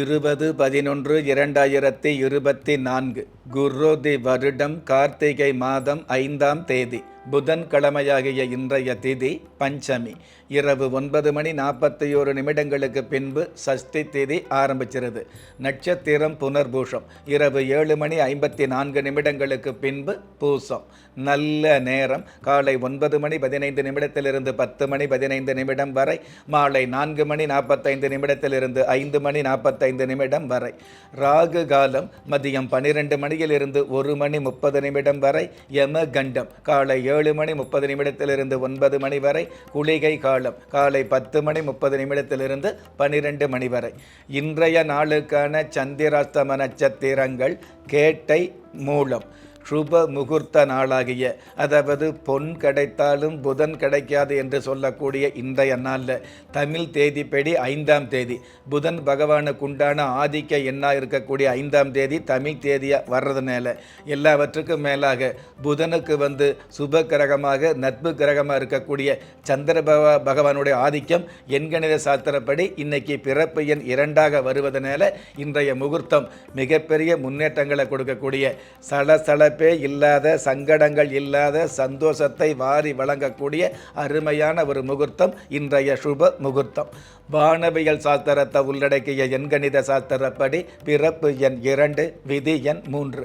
இருபது பதினொன்று இரண்டாயிரத்தி இருபத்தி நான்கு குரோதி வருடம் கார்த்திகை மாதம் ஐந்தாம் தேதி. புதன்கிழமையாகிய இன்றைய திதி பஞ்சமி. இரவு ஒன்பது மணி நாற்பத்தி ஒரு நிமிடங்களுக்கு பின்பு சஷ்டி திதி ஆரம்பிச்சிருது நட்சத்திரம் புனர்பூஷம் இரவு ஏழு மணி ஐம்பத்தி நான்கு நிமிடங்களுக்கு பின்பு பூசம். நல்ல நேரம். காலை ஒன்பது மணி பதினைந்து நிமிடத்திலிருந்து பத்து மணி பதினைந்து நிமிடம் வரை. மாலை நான்கு மணி நாற்பத்தைந்து நிமிடத்திலிருந்து ஐந்து மணி நாற்பத்தைந்து நிமிடம் வரை. ராகு காலம் மதியம் பன்னிரெண்டு மணியிலிருந்து ஒரு மணி முப்பது நிமிடம் வரை. யம கண்டம் காலை ஏழு மணி முப்பது நிமிடத்திலிருந்து ஒன்பது மணி வரை குளிகை காலம். காலை பத்து மணி முப்பது நிமிடத்திலிருந்து பன்னிரெண்டு மணி வரை. இன்றைய நாளுக்கான சந்திராஸ்தம நட்சத்திரங்கள் கேட்டை மூலம். சுப முகூர்த்த நாளாகிய அதாவது பொன் கிடைத்தாலும் புதன் கிடைக்காது என்று சொல்லக்கூடிய இன்றைய நாளில் தமிழ் தேதிப்படி ஐந்தாம் தேதி. புதன் பகவானுக்கு உண்டான ஆதிக்க எண்ணாக இருக்கக்கூடிய ஐந்தாம் தேதி தமிழ் தேதியாக வர்றதுனால எல்லாவற்றுக்கும் மேலாக புதனுக்கு வந்து சுப கிரகமாக நட்பு கிரகமாக இருக்கக்கூடிய சந்திர பகவானுடைய ஆதிக்கம் எண்கணித சாஸ்திரப்படி இன்னைக்கு பிறப்பு எண் இரண்டாக வருவதனால இன்றைய முகூர்த்தம் மிகப்பெரிய முன்னேற்றங்களை கொடுக்கக்கூடிய இழப்பே இல்லாத சங்கடங்கள் இல்லாத சந்தோஷத்தை வாரி வழங்கக்கூடிய அருமையான ஒரு முகூர்த்தம் இன்றைய சுப முகூர்த்தம். வானவியல் சாஸ்திரத்தை உள்ளடக்கிய எண்கணித சாஸ்திரப்படி பிறப்பு எண் இரண்டு விதி எண் மூன்று.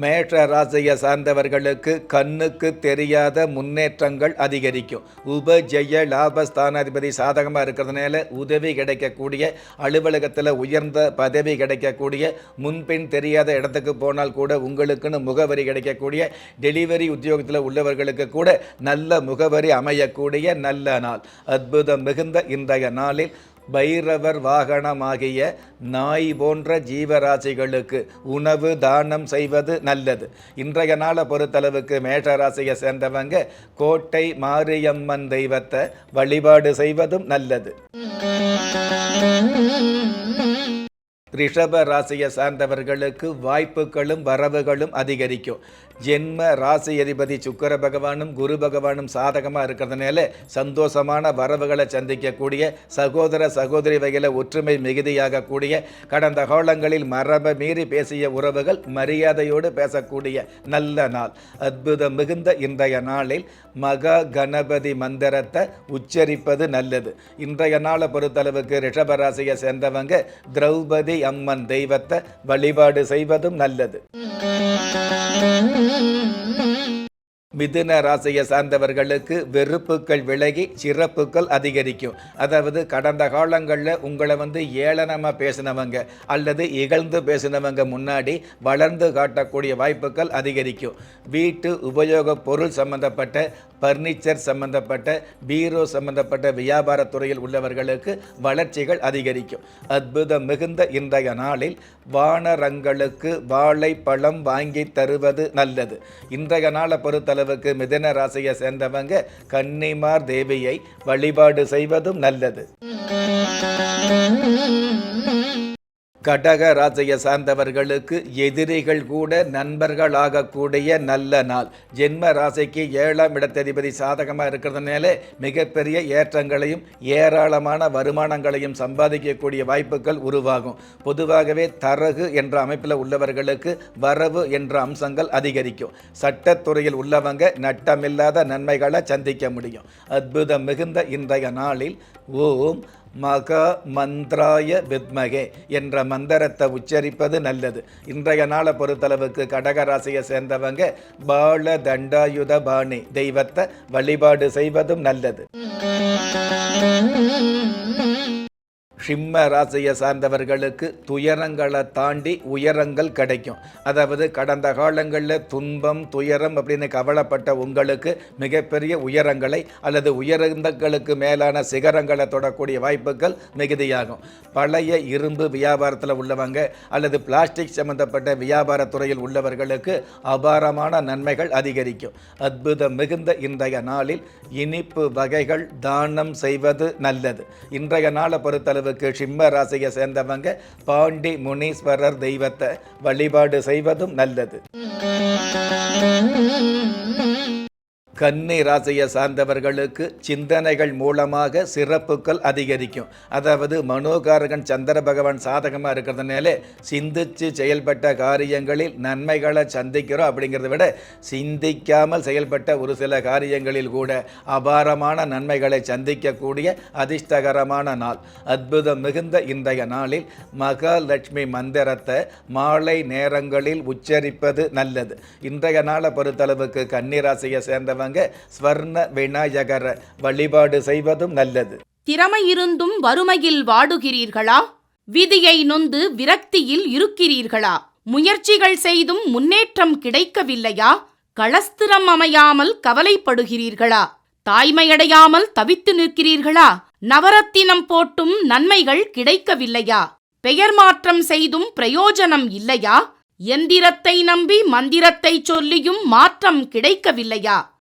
மேஷ ராசியை சார்ந்தவர்களுக்கு கண்ணுக்கு தெரியாத முன்னேற்றங்கள் அதிகரிக்கும். உபஜெய லாபஸ்தானாதிபதி சாதகமாக இருக்கிறதுனால உதவி கிடைக்கக்கூடிய அலுவலகத்தில் உயர்ந்த பதவி கிடைக்கக்கூடிய முன்பின் தெரியாத இடத்துக்கு போனால் கூட உங்களுக்குன்னு முகவரி கிடைக்கக்கூடிய டெலிவரி உத்தியோகத்தில் உள்ளவர்களுக்கு கூட நல்ல முகவரி அமையக்கூடிய நல்ல நாள். அற்புதம் மிகுந்த இன்றைய நாளில் பைரவர் வாகனமாகிய நாய் போன்ற ஜீவராசிகளுக்கு உணவு தானம் செய்வது நல்லது. இன்றைய நாளை பொறுத்தளவுக்கு மேஷராசியை சேர்ந்தவங்க கோட்டை மாரியம்மன் தெய்வத்தை வழிபாடு செய்வதும் நல்லது. ரிஷப ராசியை சார்ந்தவர்களுக்கு வாய்ப்புகளும் வரவுகளும் அதிகரிக்கும். ஜென்ம ராசி அதிபதி சுக்கர பகவானும் குரு பகவானும் சாதகமாக இருக்கிறதுனால சந்தோஷமான வரவுகளை சந்திக்கக்கூடிய சகோதர சகோதரி வகையில் ஒற்றுமை மிகுதியாகக்கூடிய கடந்த காலங்களில் மரபை மீறி பேசிய உறவுகள் மரியாதையோடு பேசக்கூடிய நல்ல நாள். அற்புதம் மிகுந்த இன்றைய நாளில் மகா கணபதி மந்திரத்தை உச்சரிப்பது நல்லது. இன்றைய நாளை பொறுத்தளவுக்கு ரிஷபராசியை சேர்ந்தவங்க திரௌபதி அம்மன் தெய்வத்தை வழிபாடு செய்வதும் நல்லது. Mm-hmm. மிதுன ராசியை சார்ந்தவர்களுக்கு வெறுப்புகள் விலகி சிறப்புகள் அதிகரிக்கும். அதாவது கடந்த காலங்களில் உங்களை வந்து ஏளனமாக பேசினவங்க அல்லது இகழ்ந்து பேசினவங்க முன்னாடி வளர்ந்து காட்டக்கூடிய வாய்ப்புகள் அதிகரிக்கும். வீட்டு உபயோகப் பொருள் சம்பந்தப்பட்ட பர்னிச்சர் சம்பந்தப்பட்ட பீரோ சம்பந்தப்பட்ட வியாபாரத் துறையில் உள்ளவர்களுக்கு வளர்ச்சிகள் அதிகரிக்கும். அற்புதம் மிகுந்த இன்றைய நாளில் வானரங்களுக்கு வாழைப்பழம் வாங்கி தருவது நல்லது. இன்றைய நாளை அளவுக்கு மிதன ராசியை சேர்ந்தவங்க கன்னிமார் தேவியை வழிபாடு செய்வதும் நல்லது. கடக ராசியை சார்ந்தவர்களுக்கு எதிரிகள் கூட நண்பர்களாகக்கூடிய நல்ல நாள். ஜென்ம ராசிக்கு ஏழாம் இடத்ததிபதி சாதகமாக இருக்கிறதுனால மிகப்பெரிய ஏற்றங்களையும் ஏராளமான வருமானங்களையும் சம்பாதிக்கக்கூடிய வாய்ப்புகள் உருவாகும். பொதுவாகவே தரகு என்ற அமைப்பில் உள்ளவர்களுக்கு வரவு என்ற அம்சங்கள் அதிகரிக்கும். சட்டத்துறையில் உள்ளவங்க நட்டமில்லாத நன்மைகளை சந்திக்க முடியும். அற்புதம் மிகுந்த இன்றைய நாளில் ஓம் மகா மந்த்ராய வித்மகே என்ற மந்திரத்தை உச்சரிப்பது நல்லது. இன்றைய நாளை பொறுத்தளவுக்கு கடகராசியை சேர்ந்தவங்க பால தண்டாயுத பாணி தெய்வத்தை வழிபாடு செய்வதும் நல்லது. சிம்ம ராசியை சார்ந்தவர்களுக்கு துயரங்களை தாண்டி உயரங்கள் கிடைக்கும். அதாவது கடந்த காலங்களில் துன்பம் துயரம் அப்படின்னு கவலைப்பட்ட உங்களுக்கு மிகப்பெரிய உயரங்களை அல்லது உயரங்களுக்கு மேலான சிகரங்களை தொடக்கூடிய வாய்ப்புகள் மிகுதியாகும். பழைய இரும்பு வியாபாரத்தில் உள்ளவங்க அல்லது பிளாஸ்டிக் சம்பந்தப்பட்ட வியாபாரத்துறையில் உள்ளவர்களுக்கு அபாரமான நன்மைகள் அதிகரிக்கும். அற்புதம் மிகுந்த இன்றைய நாளில் இனிப்பு வகைகள் தானம் செய்வது நல்லது. இன்றைய நாளை பொறுத்தளவு பொறுத்தளவுக்கு சிம்ம ராசியை சேர்ந்தவங்க பாண்டி முனீஸ்வரர் தெய்வத்தை வழிபாடு செய்வதும் நல்லது. கன்னி ராசியை சார்ந்தவர்களுக்கு சிந்தனைகள் மூலமாக சிறப்புகள் அதிகரிக்கும். அதாவது மனோகாரகன் சந்திர பகவான் சாதகமாக இருக்கிறதுனால சிந்திச்சு செயல்பட்ட காரியங்களில் நன்மைகளை சந்திக்கிறோம் அப்படிங்கிறத விட சிந்திக்காமல் செயல்பட்ட ஒரு சில காரியங்களில் கூட அபாரமான நன்மைகளை சந்திக்கக்கூடிய அதிர்ஷ்டகரமான நாள். அற்புதம் மிகுந்த இன்றைய நாளில் மகாலட்சுமி மந்திரத்தை மாலை நேரங்களில் உச்சரிப்பது நல்லது. இன்றைய நாளை பொறுத்தளவுக்கு கன்னிராசியை சேர்ந்தவங்க ஸ்வர்ண விநாயகர வழிபாடு செய்வதும் நல்லது. திறமை இருந்தும் வறுமையில் வாடுகிறீர்களா? விதியை நொந்து விரக்தியில் இருக்கிறீர்களா? முயற்சிகள் செய்தும் முன்னேற்றம் கிடைக்கவில்லையா? களஸ்திரம் அமையாமல் கவலைப்படுகிறீர்களா? தாய்மையடையாமல் தவித்து நிற்கிறீர்களா? நவரத்தினம் போட்டும் நன்மைகள் கிடைக்கவில்லையா? பெயர் மாற்றம் செய்தும் பிரயோஜனம் இல்லையா? எந்திரத்தை நம்பி மந்திரத்தை சொல்லியும் மாற்றம் கிடைக்கவில்லையா?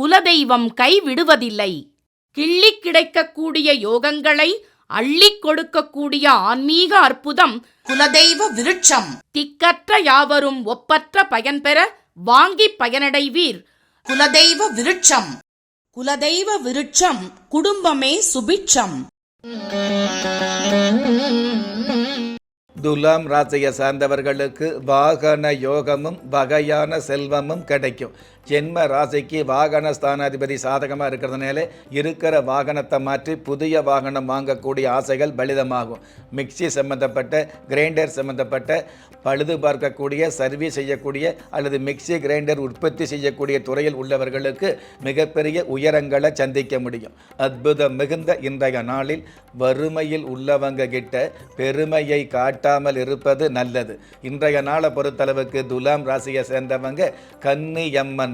குலதெய்வம் கைவிடுவதில்லை. கிள்ளிக் கிடைக்கக்கூடிய யோகங்களை அள்ளிக் கொடுக்கக்கூடிய ஆன்மீக அற்புதம் குலதெய்வ விருட்சம். திக்கற்ற யாவரும் ஒப்பற்ற பயன்பெற வாங்கி பயனடைவீர். குலதெய்வ விருட்சம். குலதெய்வ விருட்சம் குடும்பமே சுபிட்சம். துலாம் ராசியை சார்ந்தவர்களுக்கு வாகன யோகமும் வகையான செல்வமும் கிடைக்கும். ஜென்ம ராசிக்கு வாகன ஸ்தானாதிபதி சாதகமாக இருக்கிறதுனால இருக்கிற வாகனத்தை மாற்றி புதிய வாகனம் வாங்கக்கூடிய ஆசைகள் பலிதமாகும். மிக்சி சம்மந்தப்பட்ட கிரைண்டர் சம்மந்தப்பட்ட பழுது பார்க்கக்கூடிய சர்வீஸ் செய்யக்கூடிய அல்லது மிக்சி கிரைண்டர் உற்பத்தி செய்யக்கூடிய துறையில் உள்ளவர்களுக்கு மிகப்பெரிய உயரங்களை சந்திக்க முடியும். அற்புதம் மிகுந்த இன்றைய நாளில் வறுமையில் உள்ளவங்க கிட்ட பெருமையை காட்டாமல் இருப்பது நல்லது. இன்றைய நாளை பொறுத்தளவுக்கு துலாம் ராசியை சேர்ந்தவங்க கன்னியம்மன்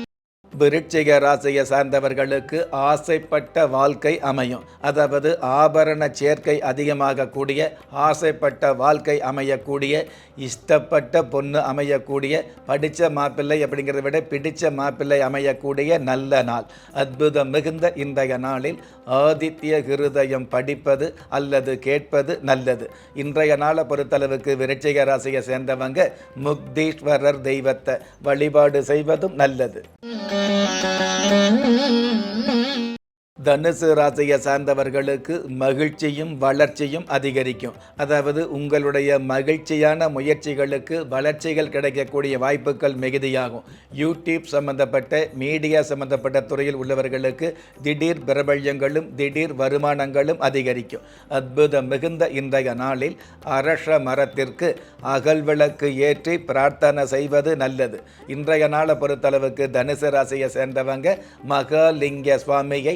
விருட்சிக ராசியை சார்ந்தவர்களுக்கு ஆசைப்பட்ட வாழ்க்கை அமையும். அதாவது ஆபரண சேர்க்கை அதிகமாகக்கூடிய ஆசைப்பட்ட வாழ்க்கை அமையக்கூடிய இஷ்டப்பட்ட பொண்ணு அமையக்கூடிய படித்த மாப்பிள்ளை அப்படிங்கிறத விட பிடித்த மாப்பிள்ளை அமையக்கூடிய நல்ல நாள். அற்புதம் மிகுந்த இன்றைய நாளில் ஆதித்ய ஹிருதயம் படிப்பது அல்லது கேட்பது நல்லது. இன்றைய நாளை பொறுத்தளவுக்கு விருட்சிக ராசியை சேர்ந்தவங்க முக்தீஸ்வரர் தெய்வத்தை வழிபாடு செய்வதும் நல்லது. Thank you. தனுசு ராசியை சார்ந்தவர்களுக்கு மகிழ்ச்சியும் வளர்ச்சியும் அதிகரிக்கும். அதாவது உங்களுடைய மகிழ்ச்சியான முயற்சிகளுக்கு வளர்ச்சிகள் கிடைக்கக்கூடிய வாய்ப்புகள் மிகுதியாகும். யூடியூப் சம்பந்தப்பட்ட மீடியா சம்பந்தப்பட்ட துறையில் உள்ளவர்களுக்கு திடீர் பிரபல்யங்களும் திடீர் வருமானங்களும் அதிகரிக்கும். அற்புதம் மிகுந்த இன்றைய நாளில் அரச மரத்திற்கு அகல்விளக்கு ஏற்றி பிரார்த்தனை செய்வது நல்லது. இன்றைய நாளை பொறுத்தளவுக்கு தனுசு ராசியை சேர்ந்தவங்க மகாலிங்க சுவாமியை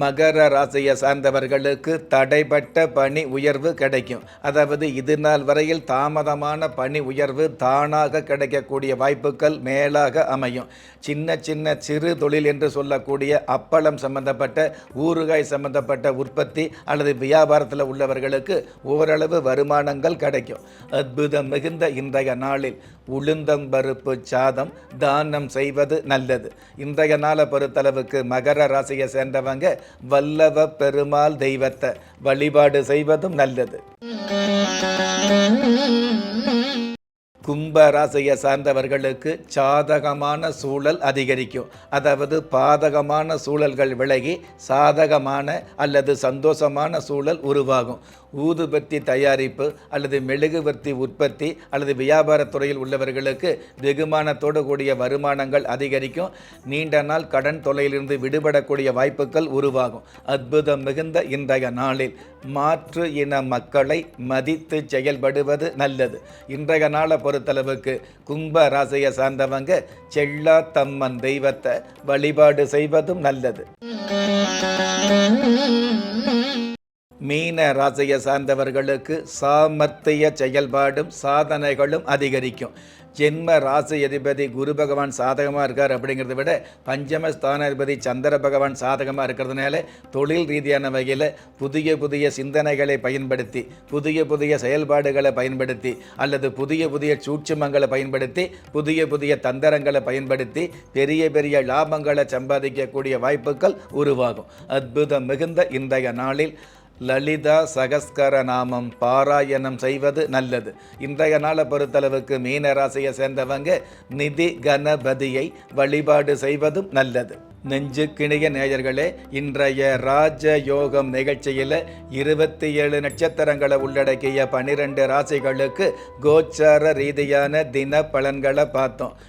மகர ராசியை சார்ந்தவர்களுக்கு தடைப்பட்ட பணி உயர்வு கிடைக்கும். அதாவது இது நாள் வரையில் தாமதமான பணி உயர்வு தானாக கிடைக்கக்கூடிய வாய்ப்புகள் மேலாக அமையும். சின்ன சின்ன சிறு தொழில் என்று சொல்லக்கூடிய அப்பளம் சம்பந்தப்பட்ட ஊறுகாய் சம்பந்தப்பட்ட உற்பத்தி அல்லது வியாபாரத்தில் உள்ளவர்களுக்கு ஓரளவு வருமானங்கள் கிடைக்கும். அற்புதம் மிகுந்த இன்றைய நாளில் உளுந்தம்பருப்பு சாதம் தானம் செய்வது நல்லது. இன்றைய நாளை பொறுத்தளவுக்கு மகர ராசியை சேர்ந்தவங்க வல்லவ பெருமாள் தெய்வத்தை வழிபாடு செய்வதும் நல்லது. கும்பராசியை சார்ந்தவர்களுக்கு சாதகமான சூழல் அதிகரிக்கும். அதாவது பாதகமான சூழல்கள் விலகி சாதகமான அல்லது சந்தோஷமான சூழல் உருவாகும். ஊதுபத்தி தயாரிப்பு அல்லது மெழுகுவர்த்தி உற்பத்தி அல்லது வியாபாரத் துறையில் உள்ளவர்களுக்கு வெகுமானத்தோடு கூடிய வருமானங்கள் அதிகரிக்கும். நீண்ட நாள் கடன் தொல்லையிலிருந்து விடுபடக்கூடிய வாய்ப்புகள் உருவாகும். அற்புதம் மிகுந்த இன்றைய நாளில் மாற்று இன மக்களை மதித்து செயல்படுவது நல்லது. இன்றைய நாளை பொறுத்தளவுக்கு கும்ப ராசியை சார்ந்தவங்க செல்லா தம்மன் தெய்வத்தை வழிபாடு செய்வதும் நல்லது. Mm-hmm. மீன ராசியை சார்ந்தவர்களுக்கு சாமர்த்திய செயல்பாடும் சாதனைகளும் அதிகரிக்கும். ஜென்ம ராசி அதிபதி குரு பகவான் சாதகமாக இருக்கார் அப்படிங்கிறத விட பஞ்சம ஸ்தானாதிபதி சந்திர பகவான் சாதகமாக இருக்கிறதுனால தொழில் ரீதியான வகையில் புதிய புதிய சிந்தனைகளை பயன்படுத்தி புதிய புதிய செயல்பாடுகளை பயன்படுத்தி அல்லது புதிய புதிய சூட்சுமங்களை பயன்படுத்தி புதிய புதிய தந்திரங்களை பயன்படுத்தி பெரிய பெரிய லாபங்களை சம்பாதிக்கக்கூடிய வாய்ப்புகள் உருவாகும். அற்புதம் மிகுந்த இன்றைய நாளில் லலிதா சகஸ்கர நாமம் பாராயணம் செய்வது நல்லது. இன்றைய நாளை பொறுத்தளவுக்கு மீன ராசியை சேர்ந்தவங்க நிதி கணபதியை வழிபாடு செய்வதும் நல்லது. நெஞ்சுக்கிணிய நேயர்களே இன்றைய ராஜ யோகம் நிகழ்ச்சியில் இருபத்தி ஏழு நட்சத்திரங்களை உள்ளடக்கிய பனிரெண்டு ராசிகளுக்கு கோச்சார ரீதியான தின பலன்களை பார்த்தோம்.